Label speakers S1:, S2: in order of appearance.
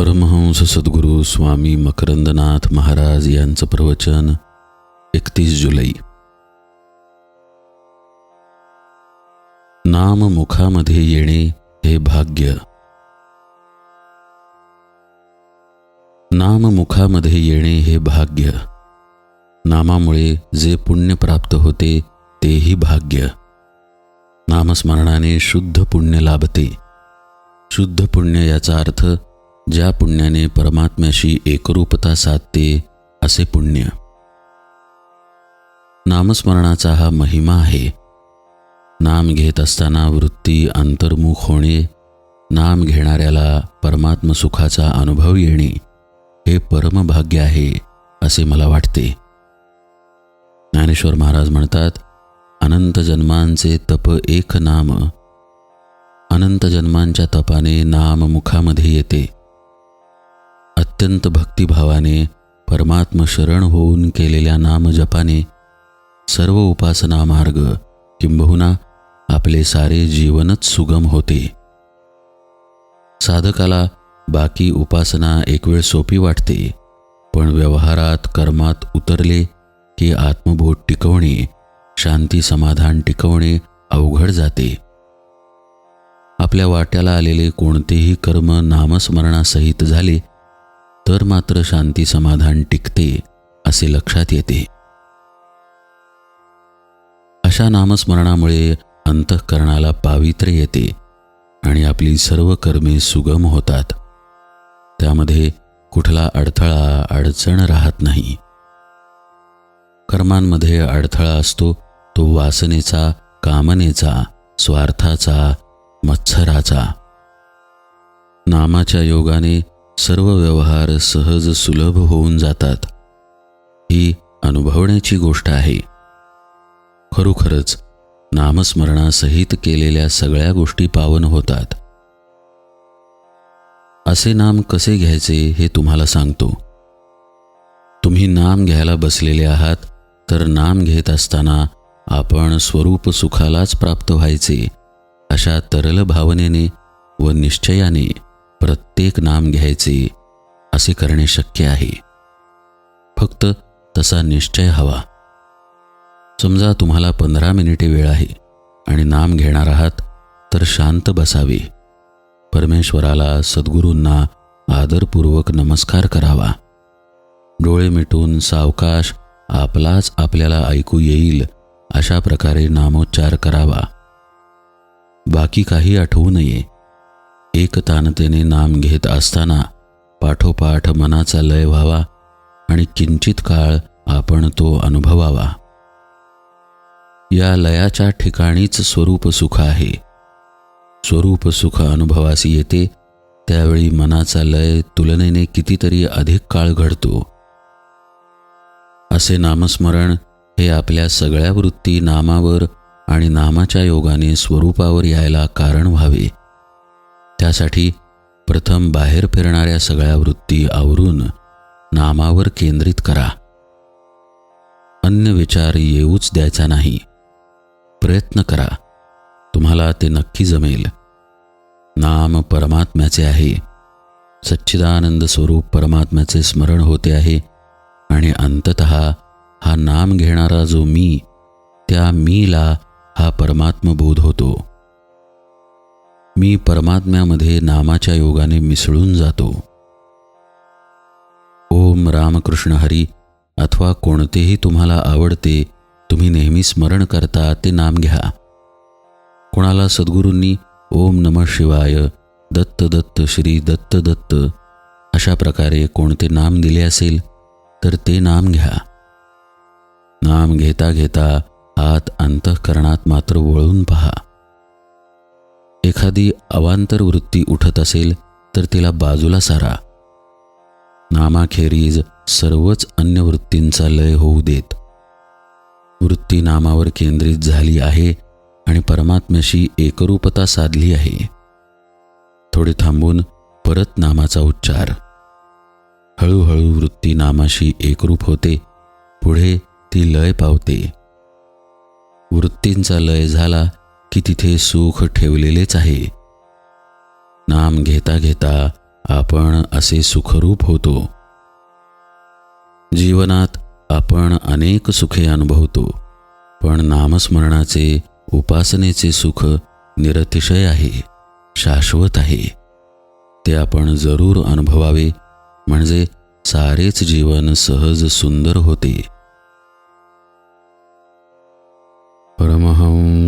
S1: परमहंस सद्गुरू स्वामी मकरंदनाथ महाराज यांचं प्रवचन एकतीस जुलै. नाम मुखामध्ये येणे हे भाग्य. नाम मुखामध्ये येणे हे भाग्य. नामामुळे जे पुण्य प्राप्त होते तेही भाग्य. नामस्मरणाने शुद्ध पुण्य लाभते. शुद्ध पुण्य याचा अर्थ ज्या पुण्याने परमात्म्याशी एकरूपता साधते असे पुण्य. नामस्मरणाचा हा महिमा आहे. नाम घेत असताना वृत्ती अंतर्मुख होणे नाम घेणाऱ्याला परमात्म सुखाचा अनुभव येणे हे परमभाग्य आहे असे मला वाटते. ज्ञानेश्वर महाराज म्हणतात अनंत जन्मांचे तप एक नाम. अनंत जन्मांच्या तपाने नाम मुखामध्ये येते. अत्यंत भक्तिभावाने परमात्म शरण होऊन केलेल्या नामजपाने सर्व उपासना मार्ग किंबहुना आपले सारे जीवनच सुगम होते. साधकाला बाकी उपासना एक वेळ सोपी वाटते पण व्यवहारात कर्मात उतरले की आत्मबोध टिकवणे शांती समाधान टिकवणे अवघड जाते. आपल्या वाट्याला आलेले कोणतेही कर्म नामस्मरणासहित झाले तर मात्र शांती समाधान टिकते असे लक्षात येते. अशा नामस्मरणामुळे अंतःकरणाला पावित्र्य येते आणि आपली सर्व कर्मे सुगम होतात. त्यामध्ये कुठला अडथळा अडचण राहत नाही. कर्मांमध्ये अडथळा असतो तो वासनेचा कामनेचा स्वार्थाचा मत्सराचा. नामाच्या योगाने सर्व व्यवहार सहज सुलभ होऊन जातात. ही अनुभवण्याची गोष्ट आहे. खरोखरच नामस्मरणासहित केलेल्या सगळ्या गोष्टी पावन होतात. असे नाम कसे घ्यायचे हे तुम्हाला सांगतो. तुम्ही नाम घ्यायला बसलेले आहात तर नाम घेत असताना आपण स्वरूप सुखालाच प्राप्त व्हायचे अशा तरल भावनेने व निश्चयाने प्रत्येक नाम घ्यायचे असे करणे शक्य आहे. फक्त तसा निश्चय हवा. समजा तुम्हाला पंधरा मिनिटे वेळ आहे आणि नाम घेणार आहात तर शांत बसावे. परमेश्वराला सद्गुरूंना आदरपूर्वक नमस्कार करावा. डोळे मिटून सावकाश आपलाच आपल्याला ऐकू येईल अशा प्रकारे नामोच्चार करावा. बाकी काही आठवू नये. एकतानतेने नाम घेत असताना पाठोपाठ मनाचा लय व्हावा आणि किंचित काळ आपण तो अनुभवावा. या लयाच्या ठिकाणीच स्वरूप सुख आहे. स्वरूप सुख अनुभवास येते त्यावेळी मनाचा लय तुलनेने कितीतरी अधिक काळ घडतो. असे नामस्मरण हे आपल्या सगळ्या वृत्ती नामावर आणि नामाच्या योगाने स्वरूपावर यायला कारण व्हावे. त्यासाठी प्रथम बाहेर फिरणाऱ्या सगळ्या वृत्ती आवरून नामावर केंद्रित करा. अन्य विचार येऊच द्यायचा नाही. प्रयत्न करा. तुम्हाला ते नक्की जमेल. नाम परमात्म्याचे आहे. सच्चिदानंद स्वरूप परमात्म्याचे स्मरण होते आहे आणि अंतत हा नाम घेणारा जो मी त्या मीला हा परमात्मबोध होतो. मी परमात्म्यामध्ये नामाच्या योगाने मिसळून जातो. ओम रामकृष्ण हरी. अथवा कोणतेही तुम्हाला आवडते तुम्ही नेहमी स्मरण करता ते नाम घ्या. कोणाला सद्गुरूंनी ओम नम शिवाय दत्त दत्त श्री दत्त दत्त अशा प्रकारे कोणते नाम दिले असेल तर ते नाम घ्या. नाम घेता घेता हात अंतःकरणात मात्र वळून पहा. एखादी अवांतर वृत्ती उठत असेल तर तिला बाजूला सारा. नामाखेरीज सर्वच अन्य वृत्तींचा लय होऊ देत. वृत्ती नामावर केंद्रित झाली आहे आणि परमात्म्याशी एकरूपता साधली आहे. थोडे थांबून परत नामाचा उच्चार. हळूहळू वृत्ती नामाशी एकरूप होते पुढे ती लय पावते. वृत्तींचा लय झाला की तिथे सुख ठेवलेलेच आहे. नाम घेता घेता आपण असे सुखरूप होतो. जीवनात आपण अनेक सुखे अनुभवतो पण नामस्मरणाचे उपासनेचे सुख निरतिशय आहे शाश्वत आहे. ते आपण जरूर अनुभवावे म्हणजे सारेच जीवन सहज सुंदर होते.